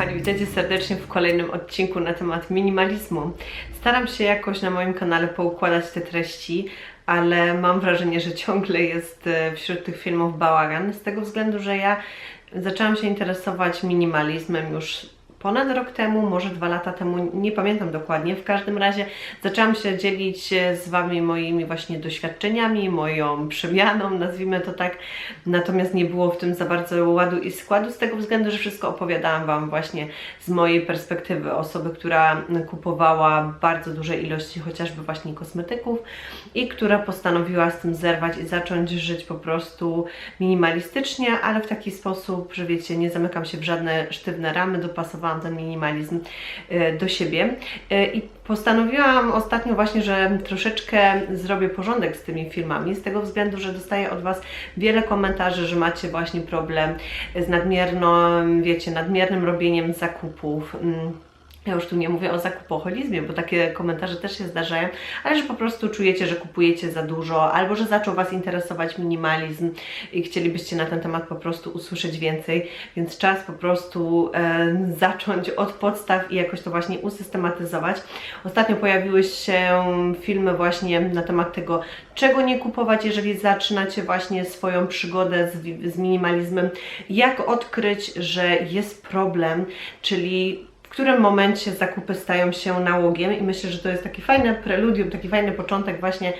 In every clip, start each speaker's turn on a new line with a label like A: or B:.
A: kochani, witajcie serdecznie w kolejnym odcinku na temat minimalizmu. Staram się jakoś na moim kanale poukładać te treści, ale mam wrażenie, że ciągle jest e, wśród tych filmów bałagan, z tego względu, że ja zaczęłam się interesować minimalizmem już ponad rok temu, może dwa lata temu, nie pamiętam dokładnie. W każdym razie zaczęłam się dzielić e, z Wami moimi właśnie doświadczeniami, moją przemianą, nazwijmy to tak. Natomiast nie było w tym za bardzo ładu i składu, z tego względu, że wszystko opowiadałam Wam właśnie z mojej perspektywy osoby, która kupowała bardzo duże ilości chociażby właśnie kosmetyków i która postanowiła z tym zerwać i zacząć żyć po prostu minimalistycznie, ale w taki sposób, że wiecie, nie zamykam się w żadne sztywne ramy, dopasowałam ten minimalizm e, do siebie E, i postanowiłam ostatnio właśnie, że troszeczkę zrobię porządek z tymi filmami, z tego względu, że dostaję od Was wiele komentarzy, że macie właśnie problem z nadmierną, wiecie, nadmiernym robieniem zakupów. Ja już tu nie mówię o zakupoholizmie, bo takie komentarze też się zdarzają, ale że po prostu czujecie, że kupujecie za dużo, albo że zaczął Was interesować minimalizm i chcielibyście na ten temat po prostu usłyszeć więcej, więc czas po prostu e, zacząć od podstaw i jakoś to właśnie usystematyzować. Ostatnio pojawiły się filmy właśnie na temat tego, czego nie kupować, jeżeli zaczynacie właśnie swoją przygodę z, z minimalizmem, jak odkryć, że jest problem, czyli którym momencie zakupy stają się nałogiem i myślę, że to jest taki fajny preludium, taki fajny początek właśnie,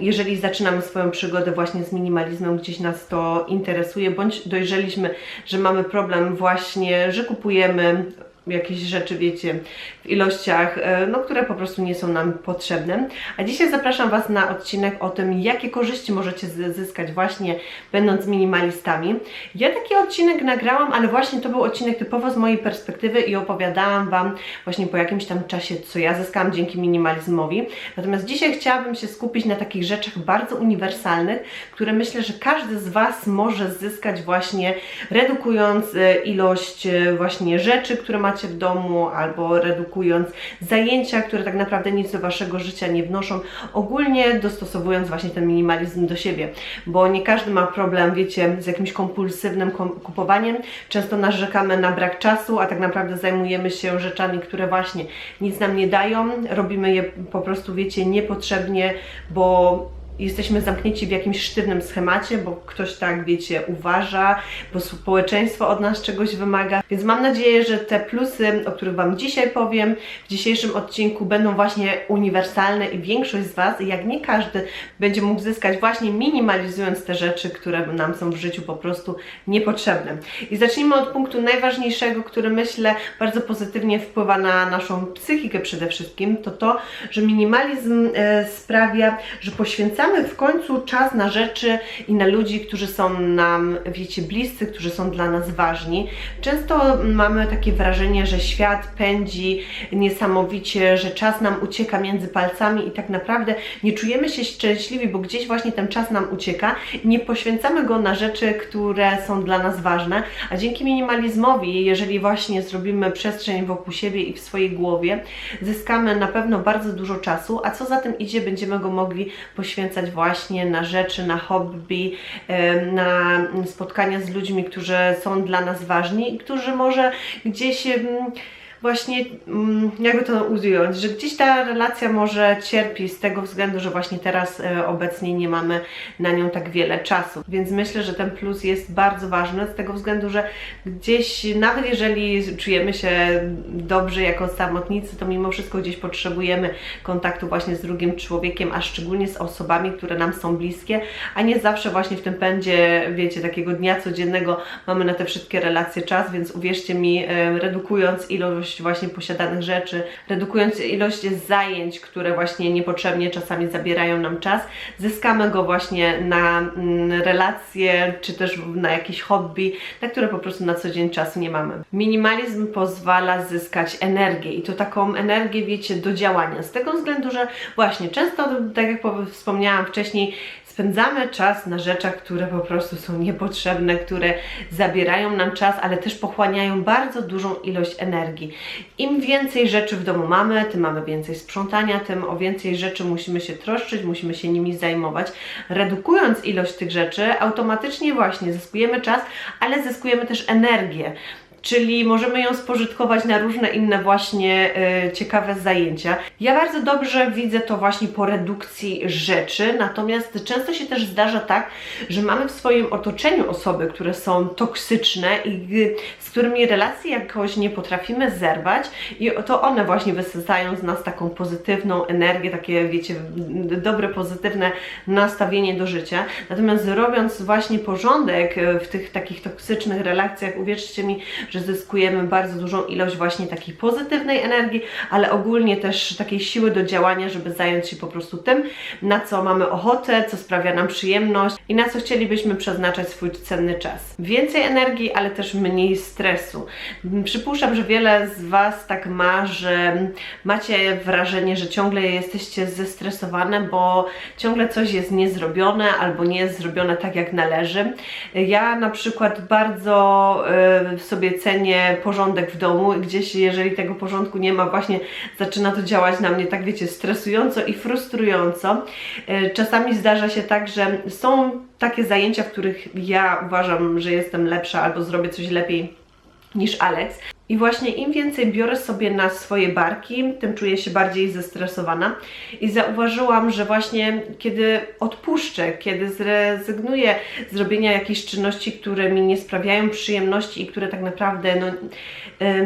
A: jeżeli zaczynamy swoją przygodę właśnie z minimalizmem, gdzieś nas to interesuje, bądź dojrzeliśmy, że mamy problem właśnie, że kupujemy jakieś rzeczy, wiecie, w ilościach, e, no, które po prostu nie są nam potrzebne. A dzisiaj zapraszam Was na odcinek o tym, jakie korzyści możecie zyskać właśnie będąc minimalistami. Ja taki odcinek nagrałam, ale właśnie to był odcinek typowo z mojej perspektywy i opowiadałam Wam właśnie po jakimś tam czasie, co ja zyskałam dzięki minimalizmowi. Natomiast dzisiaj chciałabym się skupić na takich rzeczach bardzo uniwersalnych, które myślę, że każdy z Was może zyskać właśnie redukując e, ilość e, właśnie rzeczy, które macie w domu, albo redukując zajęcia, które tak naprawdę nic do Waszego życia nie wnoszą, ogólnie dostosowując właśnie ten minimalizm do siebie, bo nie każdy ma problem, wiecie, z jakimś kompulsywnym kom- kupowaniem. Często narzekamy na brak czasu, a tak naprawdę zajmujemy się rzeczami, które właśnie nic nam nie dają, robimy je po prostu, wiecie, niepotrzebnie, bo jesteśmy zamknięci w jakimś sztywnym schemacie, bo ktoś tak, wiecie, uważa, bo społeczeństwo od nas czegoś wymaga. Więc mam nadzieję, że te plusy, o których Wam dzisiaj powiem, w dzisiejszym odcinku będą właśnie uniwersalne i większość z Was, jak nie każdy, będzie mógł zyskać właśnie minimalizując te rzeczy, które nam są w życiu po prostu niepotrzebne. I zacznijmy od punktu najważniejszego, który myślę bardzo pozytywnie wpływa na naszą psychikę przede wszystkim, to to, że minimalizm e, sprawia, że poświęcamy w końcu czas na rzeczy i na ludzi, którzy są nam, wiecie, bliscy, którzy są dla nas ważni. Często mamy takie wrażenie, że świat pędzi niesamowicie, że czas nam ucieka między palcami i tak naprawdę nie czujemy się szczęśliwi, bo gdzieś właśnie ten czas nam ucieka i nie poświęcamy go na rzeczy, które są dla nas ważne, a dzięki minimalizmowi, jeżeli właśnie zrobimy przestrzeń wokół siebie i w swojej głowie, zyskamy na pewno bardzo dużo czasu, a co za tym idzie, będziemy go mogli poświęcać właśnie na rzeczy, na hobby, na spotkania z ludźmi, którzy są dla nas ważni i którzy może gdzieś właśnie, mm, jakby to ująć, że gdzieś ta relacja może cierpi z tego względu, że właśnie teraz e, obecnie nie mamy na nią tak wiele czasu. Więc myślę, że ten plus jest bardzo ważny z tego względu, że gdzieś, nawet jeżeli czujemy się dobrze jako samotnicy, to mimo wszystko gdzieś potrzebujemy kontaktu właśnie z drugim człowiekiem, a szczególnie z osobami, które nam są bliskie, a nie zawsze właśnie w tym pędzie, wiecie, takiego dnia codziennego mamy na te wszystkie relacje czas, więc uwierzcie mi, e, redukując ilość właśnie posiadanych rzeczy, redukując ilość zajęć, które właśnie niepotrzebnie czasami zabierają nam czas, zyskamy go właśnie na mm, relacje, czy też na jakieś hobby, na które po prostu na co dzień czasu nie mamy. Minimalizm pozwala zyskać energię i to taką energię, wiecie, do działania. Z tego względu, że właśnie często, tak jak wspomniałam wcześniej, spędzamy czas na rzeczach, które po prostu są niepotrzebne, które zabierają nam czas, ale też pochłaniają bardzo dużą ilość energii. Im więcej rzeczy w domu mamy, tym mamy więcej sprzątania, tym o więcej rzeczy musimy się troszczyć, musimy się nimi zajmować. Redukując ilość tych rzeczy, automatycznie właśnie zyskujemy czas, ale zyskujemy też energię. Czyli możemy ją spożytkować na różne inne właśnie e, ciekawe zajęcia. Ja bardzo dobrze widzę to właśnie po redukcji rzeczy, natomiast często się też zdarza tak, że mamy w swoim otoczeniu osoby, które są toksyczne i y, z którymi relacji jakoś nie potrafimy zerwać i to one właśnie wysysają z nas taką pozytywną energię, takie wiecie, dobre, pozytywne nastawienie do życia. Natomiast robiąc właśnie porządek e, w tych takich toksycznych relacjach, uwierzcie mi, że zyskujemy bardzo dużą ilość właśnie takiej pozytywnej energii, ale ogólnie też takiej siły do działania, żeby zająć się po prostu tym, na co mamy ochotę, co sprawia nam przyjemność i na co chcielibyśmy przeznaczać swój cenny czas. Więcej energii, ale też mniej stresu. Przypuszczam, że wiele z Was tak ma, że macie wrażenie, że ciągle jesteście zestresowane, bo ciągle coś jest niezrobione albo nie jest zrobione tak jak należy. Ja na przykład bardzo y, sobie cenię porządek w domu i gdzieś jeżeli tego porządku nie ma, właśnie zaczyna to działać na mnie tak wiecie, stresująco i frustrująco. Y, czasami zdarza się tak, że są takie zajęcia, w których ja uważam, że jestem lepsza albo zrobię coś lepiej niż Alex. I właśnie im więcej biorę sobie na swoje barki, tym czuję się bardziej zestresowana. I zauważyłam, że właśnie kiedy odpuszczę, kiedy zrezygnuję z robienia jakichś czynności, które mi nie sprawiają przyjemności i które tak naprawdę no,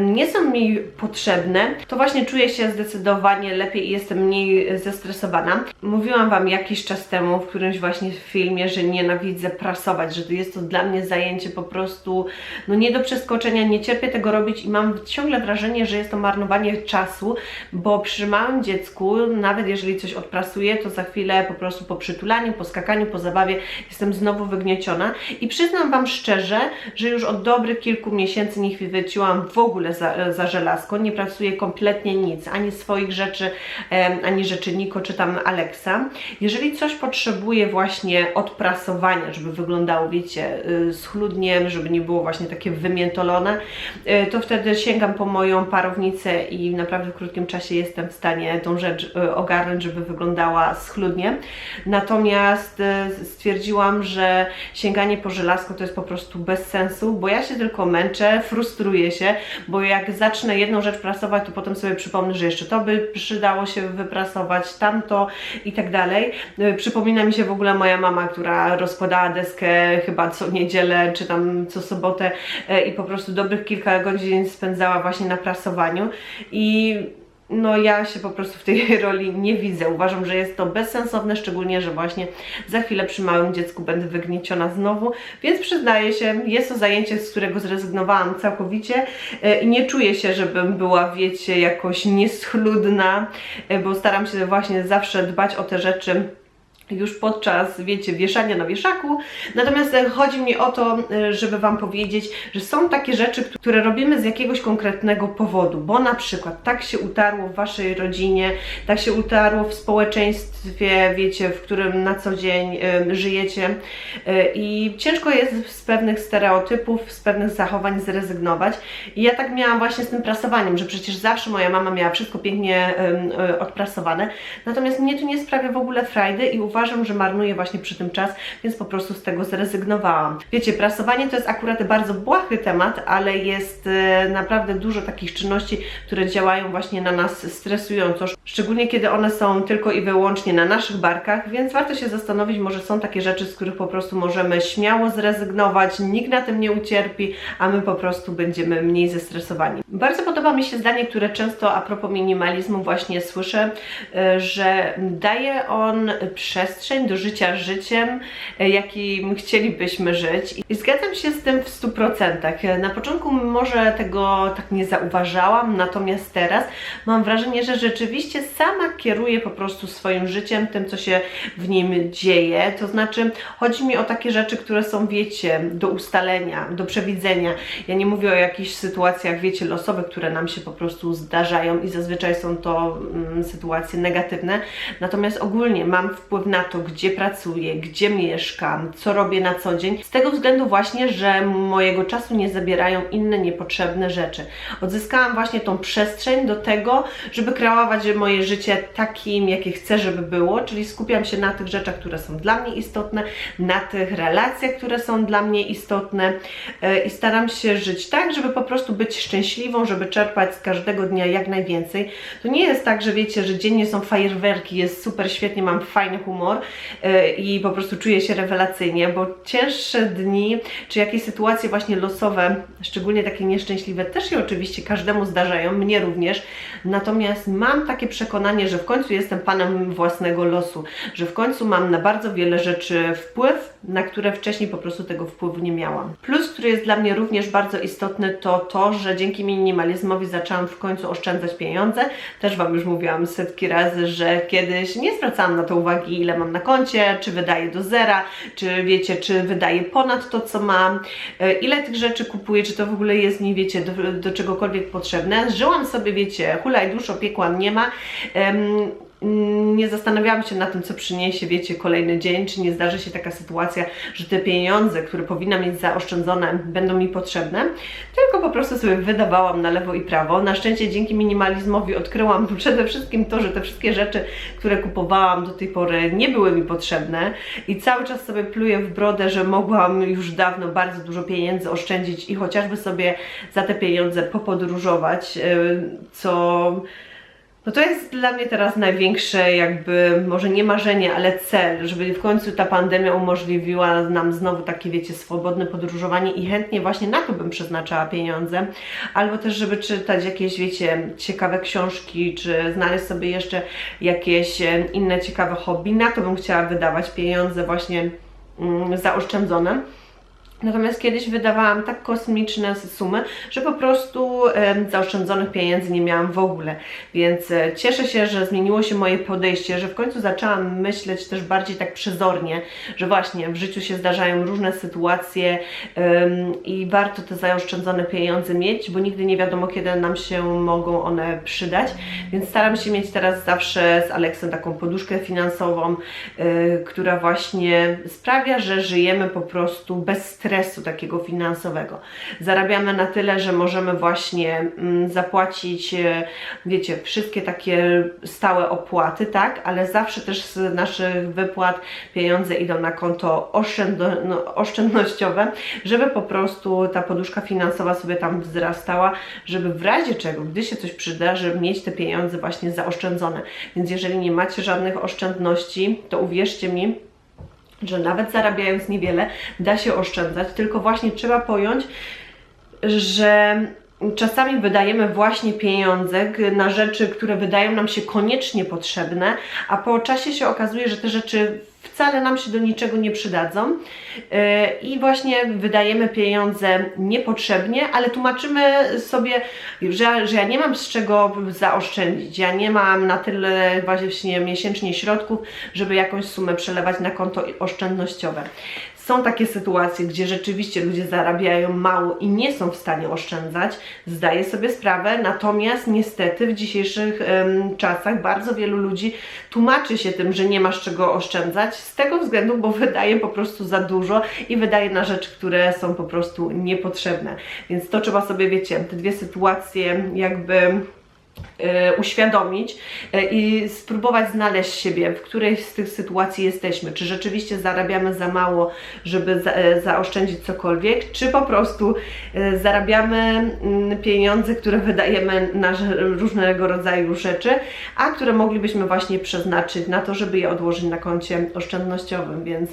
A: nie są mi potrzebne, to właśnie czuję się zdecydowanie lepiej i jestem mniej zestresowana. Mówiłam Wam jakiś czas temu w którymś właśnie filmie, że nienawidzę prasować, że jest to dla mnie zajęcie po prostu no nie do przeskoczenia, nie cierpię tego robić mam ciągle wrażenie, że jest to marnowanie czasu, bo przy małym dziecku, nawet jeżeli coś odprasuję, to za chwilę po prostu po przytulaniu, po skakaniu, po zabawie jestem znowu wygnieciona i przyznam Wam szczerze, że już od dobrych kilku miesięcy nie chwyciłam w ogóle za, za żelazko, nie pracuję kompletnie nic, ani swoich rzeczy, ani rzeczy Niko czy tam Alexa. Jeżeli coś potrzebuję właśnie odprasowania, żeby wyglądało, wiecie, y, schludnie, żeby nie było właśnie takie wymiętolone, y, to wtedy sięgam po moją parownicę i naprawdę w krótkim czasie jestem w stanie tą rzecz y, ogarnąć, żeby wyglądała schludnie. Natomiast stwierdziłam, że sięganie po żelazko to jest po prostu bez sensu, bo ja się tylko męczę, frustruję się, bo jak zacznę jedną rzecz prasować, to potem sobie przypomnę, że jeszcze to by przydało się wyprasować, tamto i tak dalej. E, przypomina mi się w ogóle moja mama, która rozkładała deskę chyba co niedzielę, czy tam co sobotę e, i po prostu dobrych kilka godzin spędzała właśnie na prasowaniu i no ja się po prostu w tej roli nie widzę. Uważam, że jest to bezsensowne, szczególnie, że właśnie za chwilę przy małym dziecku będę wygnieciona znowu, więc przyznaję się, jest to zajęcie, z którego zrezygnowałam całkowicie e, i nie czuję się, żebym była, wiecie, jakoś nieschludna, e, bo staram się właśnie zawsze dbać o te rzeczy, już podczas, wiecie, wieszania na wieszaku. Natomiast e, chodzi mi o to, e, żeby Wam powiedzieć, że są takie rzeczy, które robimy z jakiegoś konkretnego powodu, bo na przykład tak się utarło w Waszej rodzinie, tak się utarło w społeczeństwie, wiecie, w którym na co dzień żyjecie y, i ciężko jest z pewnych stereotypów, z pewnych zachowań zrezygnować. I ja tak miałam właśnie z tym prasowaniem, że przecież zawsze moja mama miała wszystko pięknie odprasowane, natomiast mnie to nie sprawia w ogóle frajdy i uważam, uważam, że marnuję właśnie przy tym czas, więc po prostu z tego zrezygnowałam. Wiecie, prasowanie to jest akurat bardzo błahy temat, ale jest e, naprawdę dużo takich czynności, które działają właśnie na nas stresująco, szczególnie kiedy one są tylko i wyłącznie na naszych barkach, więc warto się zastanowić, może są takie rzeczy, z których po prostu możemy śmiało zrezygnować, nikt na tym nie ucierpi, a my po prostu będziemy mniej zestresowani. Bardzo podoba mi się zdanie, które często a propos minimalizmu właśnie słyszę, e, że daje on przez przestrzeń do życia życiem, e, jakim chcielibyśmy żyć. I zgadzam się z tym w 100%. Na początku może tego tak nie zauważałam, natomiast teraz mam wrażenie, że rzeczywiście sama kieruję po prostu swoim życiem, tym co się w nim dzieje. To znaczy, chodzi mi o takie rzeczy, które są, wiecie, do ustalenia, do przewidzenia. Ja nie mówię o jakichś sytuacjach, wiecie, losowych, które nam się po prostu zdarzają i zazwyczaj są to mm, sytuacje negatywne. Natomiast ogólnie mam wpływ na to, gdzie pracuję, gdzie mieszkam, co robię na co dzień, z tego względu właśnie, że mojego czasu nie zabierają inne niepotrzebne rzeczy. Odzyskałam właśnie tą przestrzeń do tego, żeby kreować moje życie takim, jakie chcę, żeby było, czyli skupiam się na tych rzeczach, które są dla mnie istotne, na tych relacjach, które są dla mnie istotne e, i staram się żyć tak, żeby po prostu być szczęśliwą, żeby czerpać z każdego dnia jak najwięcej. To nie jest tak, że wiecie, że dziennie są fajerwerki, jest super świetnie, mam fajny humor e, i po prostu czuję się rewelacyjnie, bo cięższe dni, czy jakieś sytuacje właśnie losowe, szczególnie takie nieszczęśliwe, też się oczywiście każdemu zdarzają, mnie również, natomiast mam takie przekonanie, że w końcu jestem panem własnego losu, że w końcu mam na bardzo wiele rzeczy wpływ, na które wcześniej po prostu tego wpływu nie miałam. Plus, który jest dla mnie również bardzo istotny, to to, że dzięki minimalizmowi zaczęłam w końcu oszczędzać pieniądze. Też Wam już mówiłam setki razy, że kiedyś nie zwracałam na to uwagi, ile mam na koncie, czy wydaję do zera, czy wiecie, czy wydaję ponad to, co mam, e, ile tych rzeczy kupuję, czy to w ogóle jest mi, wiecie, do, do czegokolwiek potrzebne. Żyłam sobie, wiecie, hulaj dusz, opiekłam nie ma. Um, nie zastanawiałam się na tym, co przyniesie, wiecie, kolejny dzień, czy nie zdarzy się taka sytuacja, że te pieniądze, które powinna mieć zaoszczędzone, będą mi potrzebne, tylko po prostu sobie wydawałam na lewo i prawo. Na szczęście dzięki minimalizmowi odkryłam przede wszystkim to, że te wszystkie rzeczy, które kupowałam do tej pory, nie były mi potrzebne. I cały czas sobie pluję w brodę, że mogłam już dawno bardzo dużo pieniędzy oszczędzić i chociażby sobie za te pieniądze popodróżować, yy, co no to jest dla mnie teraz największe jakby, może nie marzenie, ale cel, żeby w końcu ta pandemia umożliwiła nam znowu takie, wiecie, swobodne podróżowanie i chętnie właśnie na to bym przeznaczała pieniądze, albo też, żeby czytać jakieś, wiecie, ciekawe książki, czy znaleźć sobie jeszcze jakieś e, inne ciekawe hobby, na to bym chciała wydawać pieniądze właśnie mm, zaoszczędzone. Natomiast kiedyś wydawałam tak kosmiczne sumy, że po prostu e, zaoszczędzonych pieniędzy nie miałam w ogóle. Więc e, cieszę się, że zmieniło się moje podejście, że w końcu zaczęłam myśleć też bardziej tak przezornie, że właśnie w życiu się zdarzają różne sytuacje e, i warto te zaoszczędzone pieniądze mieć, bo nigdy nie wiadomo, kiedy nam się mogą one przydać. Więc staram się mieć teraz zawsze z Aleksem taką poduszkę finansową, e, która właśnie sprawia, że żyjemy po prostu bez stresu stresu takiego finansowego. Zarabiamy na tyle, że możemy właśnie mm, zapłacić, e, wiecie, wszystkie takie stałe opłaty, tak, ale zawsze też z naszych wypłat pieniądze idą na konto oszczędno, no, oszczędnościowe, żeby po prostu ta poduszka finansowa sobie tam wzrastała, żeby w razie czego, gdy się coś przyda, żeby mieć te pieniądze właśnie zaoszczędzone. Więc jeżeli nie macie żadnych oszczędności, to uwierzcie mi, że nawet zarabiając niewiele, da się oszczędzać, tylko właśnie trzeba pojąć, że czasami wydajemy właśnie pieniądze na rzeczy, które wydają nam się koniecznie potrzebne, a po czasie się okazuje, że te rzeczy wcale nam się do niczego nie przydadzą e, i właśnie wydajemy pieniądze niepotrzebnie, ale tłumaczymy sobie, że, że ja nie mam z czego zaoszczędzić, ja nie mam na tyle właśnie miesięcznie środków, żeby jakąś sumę przelewać na konto oszczędnościowe. Są takie sytuacje, gdzie rzeczywiście ludzie zarabiają mało i nie są w stanie oszczędzać, zdaję sobie sprawę, natomiast niestety w dzisiejszych ym, czasach bardzo wielu ludzi tłumaczy się tym, że nie ma z czego oszczędzać z tego względu, bo wydaje po prostu za dużo i wydaje na rzeczy, które są po prostu niepotrzebne. Więc to trzeba sobie, wiecie, te dwie sytuacje jakby uświadomić e, i spróbować znaleźć siebie, w której z tych sytuacji jesteśmy. Czy rzeczywiście zarabiamy za mało, żeby e, zaoszczędzić cokolwiek, czy po prostu zarabiamy mm, pieniądze, które wydajemy na różnego rodzaju rzeczy, a które moglibyśmy właśnie przeznaczyć na to, żeby je odłożyć na koncie oszczędnościowym. Więc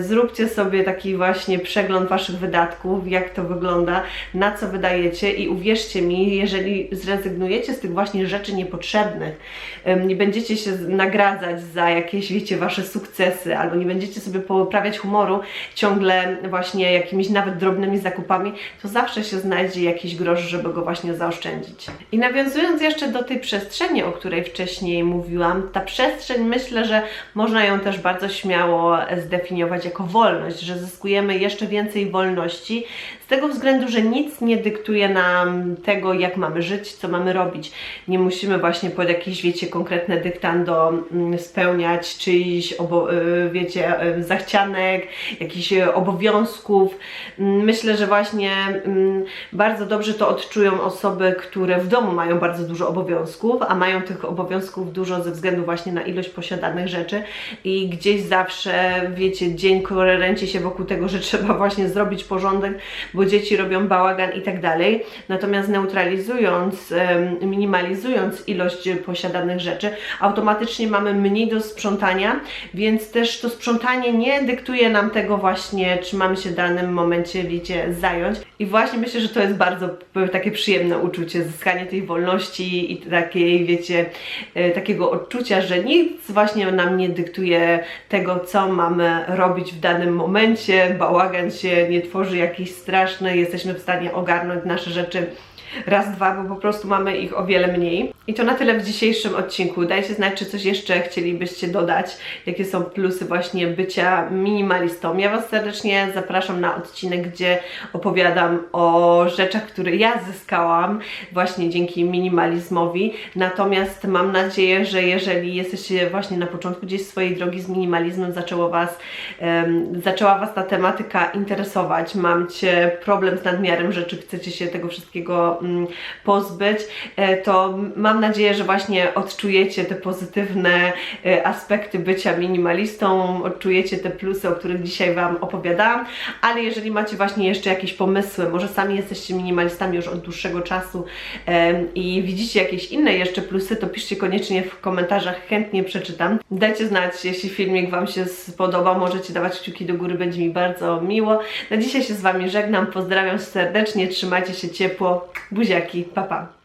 A: zróbcie sobie taki właśnie przegląd Waszych wydatków, jak to wygląda, na co wydajecie i uwierzcie mi, jeżeli zrezygnujecie z tych właśnie rzeczy niepotrzebnych, nie będziecie się nagradzać za jakieś, wiecie, wasze sukcesy, albo nie będziecie sobie poprawiać humoru ciągle właśnie jakimiś nawet drobnymi zakupami, to zawsze się znajdzie jakiś grosz, żeby go właśnie zaoszczędzić. I nawiązując jeszcze do tej przestrzeni, o której wcześniej mówiłam, ta przestrzeń myślę, że można ją też bardzo śmiało zdefiniować jako wolność, że zyskujemy jeszcze więcej wolności z tego względu, że nic nie dyktuje nam tego, jak mamy żyć, co mamy robić. Nie musimy właśnie pod jakieś, wiecie, konkretne dyktando mm, spełniać czyichś, y, wiecie, y, zachcianek, jakichś y, obowiązków. Mm, Myślę, że właśnie mm, bardzo dobrze to odczują osoby, które w domu mają bardzo dużo obowiązków, a mają tych obowiązków dużo ze względu właśnie na ilość posiadanych rzeczy i gdzieś zawsze, wiecie, dzień kręci się wokół tego, że trzeba właśnie zrobić porządek, bo dzieci robią bałagan i tak dalej. Natomiast neutralizując, minimalizując ilość posiadanych rzeczy, automatycznie mamy mniej do sprzątania, więc też to sprzątanie nie dyktuje nam tego właśnie, czy mamy się w danym momencie, wiecie, zająć. I właśnie myślę, że to jest bardzo takie przyjemne uczucie, zyskanie tej wolności i takiej, wiecie, e, takiego odczucia, że nic właśnie nam nie dyktuje tego, co mamy robić w danym momencie, bałagan się nie tworzy jakiś straszny, jesteśmy w stanie ogarnąć nasze rzeczy raz, dwa, bo po prostu mamy ich o wiele mniej. I to na tyle w dzisiejszym odcinku. Dajcie znać, czy coś jeszcze chcielibyście dodać, jakie są plusy właśnie bycia minimalistą. Ja Was serdecznie zapraszam na odcinek, gdzie opowiadam o rzeczach, które ja zyskałam właśnie dzięki minimalizmowi. Natomiast mam nadzieję, że jeżeli jesteście właśnie na początku gdzieś swojej drogi z minimalizmem, zaczęło was, em, zaczęła Was ta tematyka interesować, macie problem z nadmiarem rzeczy, chcecie się tego wszystkiego mm, pozbyć, e, to mam nadzieję, że właśnie odczujecie te pozytywne e, aspekty bycia minimalistą, odczujecie te plusy, o których dzisiaj Wam opowiadałam, ale jeżeli macie właśnie jeszcze jakieś pomysły, może sami jesteście minimalistami już od dłuższego czasu em, i widzicie jakieś inne jeszcze plusy, to piszcie koniecznie w komentarzach, chętnie przeczytam. Dajcie znać, jeśli filmik Wam się spodobał, możecie dawać kciuki do góry, będzie mi bardzo miło. Na dzisiaj się z Wami żegnam, pozdrawiam serdecznie, trzymajcie się ciepło, buziaki, pa pa!